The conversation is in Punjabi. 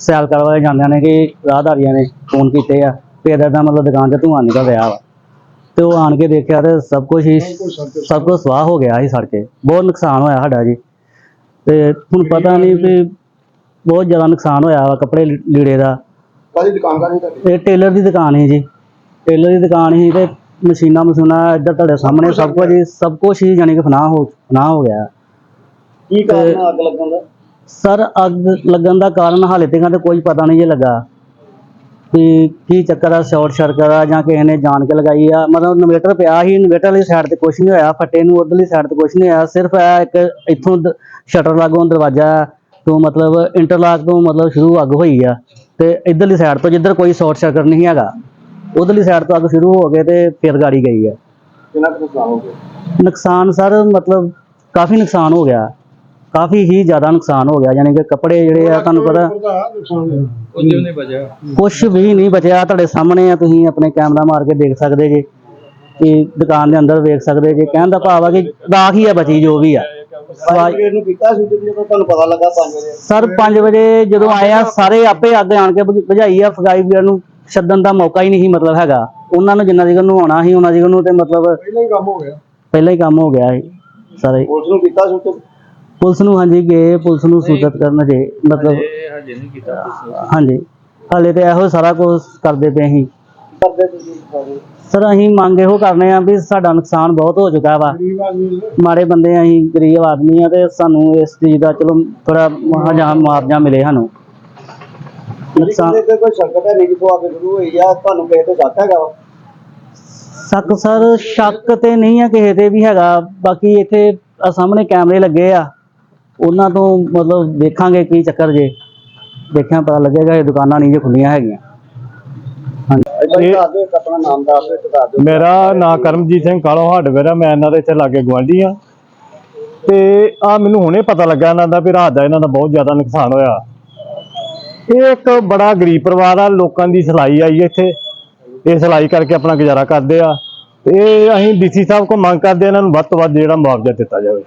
ਸਿਆਲਕਾ ਵਾਲੇ ਜਾਂਦਿਆਂ ਨੇ ਕਿ ਰਾਹਦਾਰੀਆਂ ਨੇ ਫੋਨ ਕੀਤੇ ਆ ਵੀ ਇੱਦਾਂ ਦਾ ਮਤਲਬ ਦੁਕਾਨ 'ਚ ਧੂੰਆਂ ਨਿਕਲ ਰਿਹਾ ਵਾ। ਤੇ ਉਹ ਆਣ ਕੇ ਦੇਖਿਆ ਤੇ ਸਭ ਕੁਝ ਹੀ ਸਭ ਕੁਝ ਸਵਾਹ ਹੋ ਗਿਆ ਸੀ ਸੜ ਕੇ ਬਹੁਤ ਨੁਕਸਾਨ ਹੋਇਆ ਸਾਡਾ ਜੀ। ਤੇ ਹੁਣ ਪਤਾ ਨਹੀਂ ਵੀ ਬਹੁਤ ਜ਼ਿਆਦਾ ਨੁਕਸਾਨ ਹੋਇਆ ਵਾ ਕੱਪੜੇ ਲੀੜੇ ਦਾ। ਕਾਹਦੀ ਦੁਕਾਨ ਕਾਹਦੀ ਤੁਹਾਡੀ? ਇਹ ਟੇਲਰ ਦੀ ਦੁਕਾਨ ਹੈ ਜੀ। ਟੇਲਰ ਦੀ ਦੁਕਾਨ ਹੀ ਤੇ ਮਸ਼ੀਨਾਂ ਮਸ਼ੂਨਾਂ ਇੱਧਰ ਤੁਹਾਡੇ ਸਾਹਮਣੇ ਸਭ ਕੁਝ ਸਭ ਕੁਝ ਹੀ ਜਾਣੀ ਕਿ ਫਨਾਹ ਹੋ ਫਨਾਹ ਹੋ ਗਿਆ। ਕੀ ਕਾਰਨ ਅੱਗ ਲੱਗਣ ਦਾ? ਸਰ ਅੱਗ ਲੱਗਣ ਦਾ ਕਾਰਨ ਹਾਲੇ ਤੱਕ ਤੇ ਕੋਈ ਪਤਾ ਨਹੀਂ ਜੇ ਲੱਗਾ। ਕਿ ਕੀ ਚੱਕਰ ਆ ਸ਼ਾਰਟ ਸਰਕਟ ਆ ਜਾਂ ਕਿਸੇ ਨੇ ਜਾਣ ਕੇ ਲਗਾਈ ਆ। ਮਤਲਬ ਇਨਵੇਟਰ ਪਿਆ ਸੀ ਇਨਵੇਟਰ ਵਾਲੀ ਸਾਈਡ ਤੇ ਕੁਝ ਨਹੀਂ ਹੋਇਆ। ਫੱਟੇ ਨੂੰ ਉਧਰਲੀ ਸਾਈਡ ਤੇ ਕੁਝ ਨਹੀਂ ਹੋਇਆ। ਸਿਰਫ ਇਹ ਇੱਕ ਇੱਥੋਂ ਸ਼ਟਰ ਲਾਗੋਂ ਦਰਵਾਜ਼ਾ ਤੋਂ ਮਤਲਬ ਇੰਟਰਲਾਕ ਤੋਂ ਮਤਲਬ ਸ਼ੁਰੂ ਅੱਗ ਹੋਈ ਆ। ਤੇ ਇਧਰਲੀ ਸਾਈਡ ਤੋਂ ਜਿੱਧਰ ਕੋਈ ਸ਼ਾਰਟ ਸਰਕਟ ਨਹੀਂ ਹੈਗਾ ਉਧਰਲੀ ਸਾਈਡ ਤੋਂ ਅੱਗ ਸ਼ੁਰੂ ਹੋ ਕੇ ਤੇ ਫਿਰ ਗਾੜੀ ਗਈ ਆ। ਕਿੰਨਾ ਨੁਕਸਾਨ ਹੋ ਗਿਆ? ਨੁਕਸਾਨ ਸਰ ਮਤਲਬ ਕਾਫੀ ਨੁਕਸਾਨ ਹੋ ਗਿਆ। ਕਾਫੀ ਹੀ ਜ਼ਿਆਦਾ ਨੁਕਸਾਨ ਹੋ ਗਿਆ ਯਾਨੀ ਕਿ ਕੱਪੜੇ ਜਿਹੜੇ ਆ ਤੁਹਾਨੂੰ ਪਤਾ ਕੁਝ ਵੀ ਨਹੀਂ ਬਚਿਆ। ਤੁਹਾਡੇ ਸਾਹਮਣੇ ਆ ਤੁਸੀਂ ਆਪਣੇ ਕੈਮਰਾ ਮਾਰ ਕੇ ਦੇਖ ਸਕਦੇ ਜੇ ਕਿ ਦੁਕਾਨ ਦੇ ਅੰਦਰ ਵੇਖ ਸਕਦੇ ਜੇ। ਕਹਿਣ ਦਾ ਭਾਵ ਆ ਕਿ ਰਾਖ ਹੀ ਆ ਬਚੀ ਜੋ ਵੀ ਆ। ਸਵਾ- ਸਵੇਰ ਨੂੰ ਕੀਤਾ ਸੀ ਜਦੋਂ ਤੁਹਾਨੂੰ ਪਤਾ ਲੱਗਾ 5 ਵਜੇ। ਸਰ 5 ਵਜੇ ਜਦੋਂ ਆਏ ਆ ਸਾਰੇ ਆਪੇ ਅੱਗ ਆਣ ਕੇ ਬੁਝਾਈ ਆ। ਫਗਾਈ ਵੀਰ ਨੂੰ ਛੱਡਣ ਦਾ ਮੌਕਾ ਹੀ ਨਹੀਂ ਸੀ ਮਤਲਬ ਹੈਗਾ। ਉਹਨਾਂ ਨੂੰ ਜਿੰਨਾ ਜਿਗਰ ਨੂੰ ਆਉਣਾ ਸੀ ਉਹਨਾਂ ਜਿਗਰ ਨੂੰ ਤੇ ਮਤਲਬ ਪਹਿਲਾਂ ਹੀ ਕੰਮ ਹੋ ਗਿਆ। ਪਹਿਲਾਂ ਹੀ ਕੰਮ ਹੋ ਗਿਆ ਸੀ ਸਾਰੇ। ਪੁਲਿਸ ਨੂੰ ਕੀਤਾ ਸੂਚਿਤ ਪੁਲਿਸ ਨੂੰ ਹਾਂਜੀ ਗਏ ਪੁਲਿਸ ਨੂੰ ਸੂਚਿਤ ਕਰਨ ਜੇ ਮਤਲਬ ਹਾਂਜੀ ਹਾਲੇ ਤੇ ਇਹੋ ਸਾਰਾ ਕੁਝ ਕਰਦੇ ਪਏ ਅਸੀਂ। ਕਰਦੇ ਤੁਸੀਂ ਸਾਰੇ। ਸਰ ਅਸੀਂ ਮੰਗ ਇਹੋ ਕਰਨੇ ਆ ਵੀ ਸਾਡਾ ਨੁਕਸਾਨ ਬਹੁਤ ਹੋ ਚੁੱਕਾ ਵਾ। ਗਰੀਬ ਆਦਮੀ ਮਾੜੇ ਬੰਦੇ ਆ ਅਸੀਂ ਗਰੀਬ ਆਦਮੀ ਆ ਤੇ ਸਾਨੂੰ ਇਸ ਚੀਜ਼ ਦਾ ਚਲੋ ਥੋੜਾ ਹਜਾਮ ਮੁਆਵਜ਼ਾ ਮਿਲੇ ਸਾਨੂੰ। ਨੁਕਸਾਨ ਕਿਸੇ ਤੇ ਕੋਈ ਸੰਕਟ ਹੈ ਨਹੀਂ ਜਿੱਥੋਂ ਅੱਗ ਸ਼ੁਰੂ ਹੋਈ ਆ ਤੁਹਾਨੂੰ ਕਿਸੇ ਤੇ ਸ਼ੱਕ ਹੈਗਾ ਵਾ? ਸ਼ੱਕ ਸਰ ਸ਼ੱਕ ਤੇ ਨਹੀਂ ਆ ਕਿਸੇ ਤੇ ਵੀ ਹੈਗਾ। ਬਾਕੀ ਇੱਥੇ ਆਹ ਸਾਹਮਣੇ ਕੈਮਰੇ ਲੱਗੇ ਆ। ਉਹਨਾਂ ਤੋਂ ਮਤਲਬ ਦੇਖਾਂਗੇ ਕੀ ਚੱਕਰ ਜੇ। ਦੇਖਿਆ ਪਤਾ ਲੱਗੇਗਾ ਇਹ ਦੁਕਾਨਾਂ ਨਹੀਂ ਜੇ ਖੁੱਲੀਆਂ ਹੈਗੀਆਂ। ਏਦਾਂ ਹੀ ਦੱਸ ਦਿਓ ਇੱਕ ਆਪਣਾ ਨਾਮ ਦੱਸ ਦਿਓ ਇੱਕ ਦੱਸ ਦਿਓ। ਮੇਰਾ ਨਾਂ ਕਰਮਜੀਤ ਸਿੰਘ ਕਾਲੋ ਹਾਰਡਵੇਅਰ ਆ ਮੈਂ ਇਹਨਾਂ ਦੇ ਇੱਥੇ ਲਾਗੇ ਗਵਾਂਢੀ ਆ ਤੇ ਆ ਮੈਨੂੰ ਹੁਣੇ ਪਤਾ ਲੱਗਾ ਇਹਨਾਂ ਦਾ ਵੀ ਰਾਤ ਦਾ ਇਹਨਾਂ ਦਾ ਬਹੁਤ ਜ਼ਿਆਦਾ ਨੁਕਸਾਨ ਹੋਇਆ। ਇਹ ਇੱਕ ਬੜਾ ਗਰੀਬ ਪਰਿਵਾਰ ਆ ਲੋਕਾਂ ਦੀ ਸਲਾਈ ਆਈ ਇੱਥੇ। ਇਹ ਸਲਾਈ ਕਰਕੇ ਆਪਣਾ ਗੁਜ਼ਾਰਾ ਕਰਦੇ ਆ। ਤੇ ਇਹ ਅਸੀਂ ਡੀਸੀ ਸਾਹਿਬ ਕੋ ਮੰਗ ਕਰਦੇ ਆ ਇਹਨਾਂ ਨੂੰ ਵੱਧ ਤੋਂ ਵੱਧ ਜਿਹੜਾ ਮੁਆਵਜ਼ਾ ਦਿੱਤਾ ਜਾਵੇ।